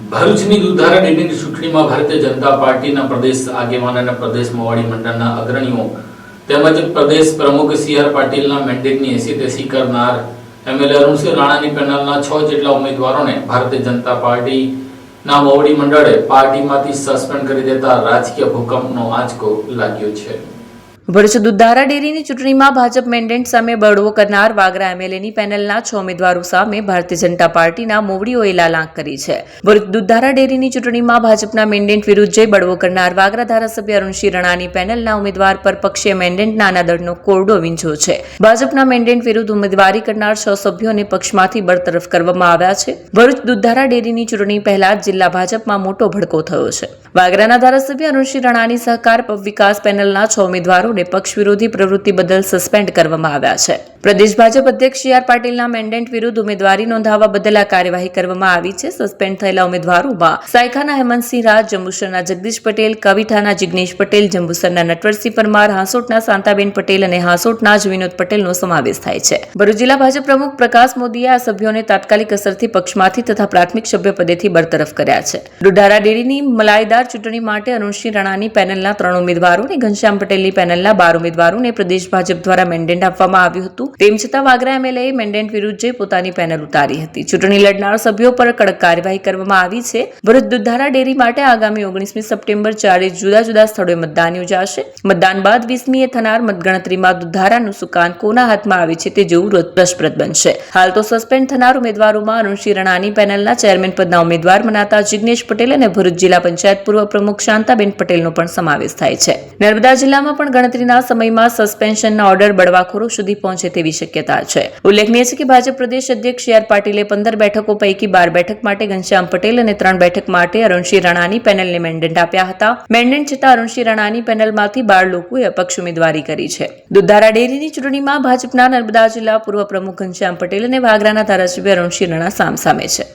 ભરૂચની દુધારા ડેરીની ચૂંટણીમાં ભારતીય જનતા પાર્ટીના પ્રદેશ આગેવાન અને પ્રદેશ મોવાડી મંડળના અગ્રણીઓ તેમજ પ્રદેશ પ્રમુખ સી આર પાટીલના મેન્ડેટની એસી કરનાર એમએલએ અરુણસિંહ રાણાની પેનલના છ જેટલા ઉમેદવારોને ભારતીય જનતા પાર્ટીના મોવડી મંડળે પાર્ટીમાંથી સસ્પેન્ડ કરી દેતા રાજકીય ભૂકંપનો આંચકો લાગ્યો છે. ભરૂચ દુધારા ડેરીની ચૂંટણીમાં ભાજપ મેન્ડેટ સામે બળવો કરનાર વાગરા એમએલએની પેનલના છ ઉમેદવારો સામે ભારતીય જનતા પાર્ટીના મોવડીઓએ લાલાંક કરી છે. ભરૂચ દુધારા ડેરીની ચૂંટણીમાં ભાજપના મેન્ડેટ વિરુદ્ધ જય બળવો કરનાર વાગરા ધારાસભ્ય અરુણસિંહ રણાની પેનલના ઉમેદવાર પર પક્ષીય મેન્ડેટ નાના દળનો કોરડો વીંઝ્યો છે. ભાજપના મેન્ડેટ વિરુદ્ધ ઉમેદવારી કરનાર છ સભ્યોને પક્ષમાંથી બરતરફ કરવામાં આવ્યા છે. ભરૂચ દુધારા ડેરીની ચૂંટણી પહેલા જ જિલ્લા ભાજપમાં મોટો ભડકો થયો છે. વાગરાના ધારાસભ્ય અરુણસિંહ રણાની સહકાર વિકાસ પેનલના છ ઉમેદવારોને પક્ષ વિરોધી પ્રવૃત્તિ બદલ સસ્પેન્ડ કરવામાં આવ્યા છે. પ્રદેશ ભાજપ અધ્યક્ષ સી આર પાટીલના મેન્ડેન્ટ વિરુદ્ધ ઉમેદવારી નોંધાવવા બદલ આ કાર્યવાહી કરવામાં આવી છે. સસ્પેન્ડ થયેલા ઉમેદવારોમાં સાયખાના હેમંતસિંહ રાજ, જંબુસરના જગદીશ પટેલ કવિઠાના જિજ્ઞેશ પટેલ, જંબુસરના નટવરસિંહ પરમાર, હાંસોટના શાંતાબેન પટેલ અને હાંસોટના જ વિનોદ પટેલનો સમાવેશ થાય છે. ભરૂચ જિલ્લા ભાજપ પ્રમુખ પ્રકાશ મોદીએ આ સભ્યોને તાત્કાલિક અસરથી પક્ષમાંથી તથા પ્રાથમિક સભ્ય પદેથી બરતરફ કર્યા છે. ડુઢારા ડેરીની મલાઈદાર ચૂંટણી માટે અરુણસિંહ રાણાની પેનલના ત્રણ ઉમેદવારોને ઘનશ્યામ પટેલની પેનલના બાર ઉમેદવારોને પ્રદેશ ભાજપ દ્વારા મેન્ડેટ આપવામાં આવ્યું હતું. તેમ છતાં વાગરા એમએલએ મેન્ડેટ વિરુદ્ધ જઈ પોતાની પેનલ ઉતારી હતી. ચૂંટણી લડનાર સભ્યો પર કડક કાર્યવાહી કરવામાં આવી છે. ભરૂચ દુધારા ડેરી માટે આગામી ઓગણીસમી સપ્ટેમ્બર ચારે જુદા જુદા સ્થળોએ મતદાન યોજાશે. મતદાન બાદ વીસમીએ થનાર મતગણતરીમાં દુધારાનું સુકાન કોના હાથમાં આવે છે તે જોવું રસપ્રદ બનશે. હાલ તો સસ્પેન્ડ થનાર ઉમેદવારોમાં અરુણસિંહ રણાની પેનલના ચેરમેન પદના ઉમેદવાર મનાતા જિગ્નેશ પટેલ અને ભરૂચ જિલ્લા પંચાયત પૂર્વ પ્રમુખ શાંતાબેન પટેલનો પણ સમાવેશ થાય છે. નર્મદા જિલ્લામાં પણ ગણતરીના સમયમાં સસ્પેન્શનના ઓર્ડર બળવાખોરો સુધી પહોંચે તેવી શક્યતા છે. ઉલ્લેખનીય છે કે ભાજપ પ્રદેશ અધ્યક્ષ સી આર પાટીલે પંદર બેઠકો પૈકી બાર બેઠક માટે ઘનશ્યામ પટેલ અને ત્રણ બેઠક માટે અરુણસિંહ રાણાની પેનલને મેન્ડેટ આપ્યા હતા. મેન્ડેટ છતાં અરુણસિંહ રાણાની પેનલમાંથી બાર લોકોએ અપક્ષ ઉમેદવારી કરી છે. દુધારા ડેરીની ચૂંટણીમાં ભાજપના નર્મદા જિલ્લા પૂર્વ પ્રમુખ ઘનશ્યામ પટેલ અને વાગરાના ધારાસભ્ય અરુણસિંહ રાણા સામસામે છે.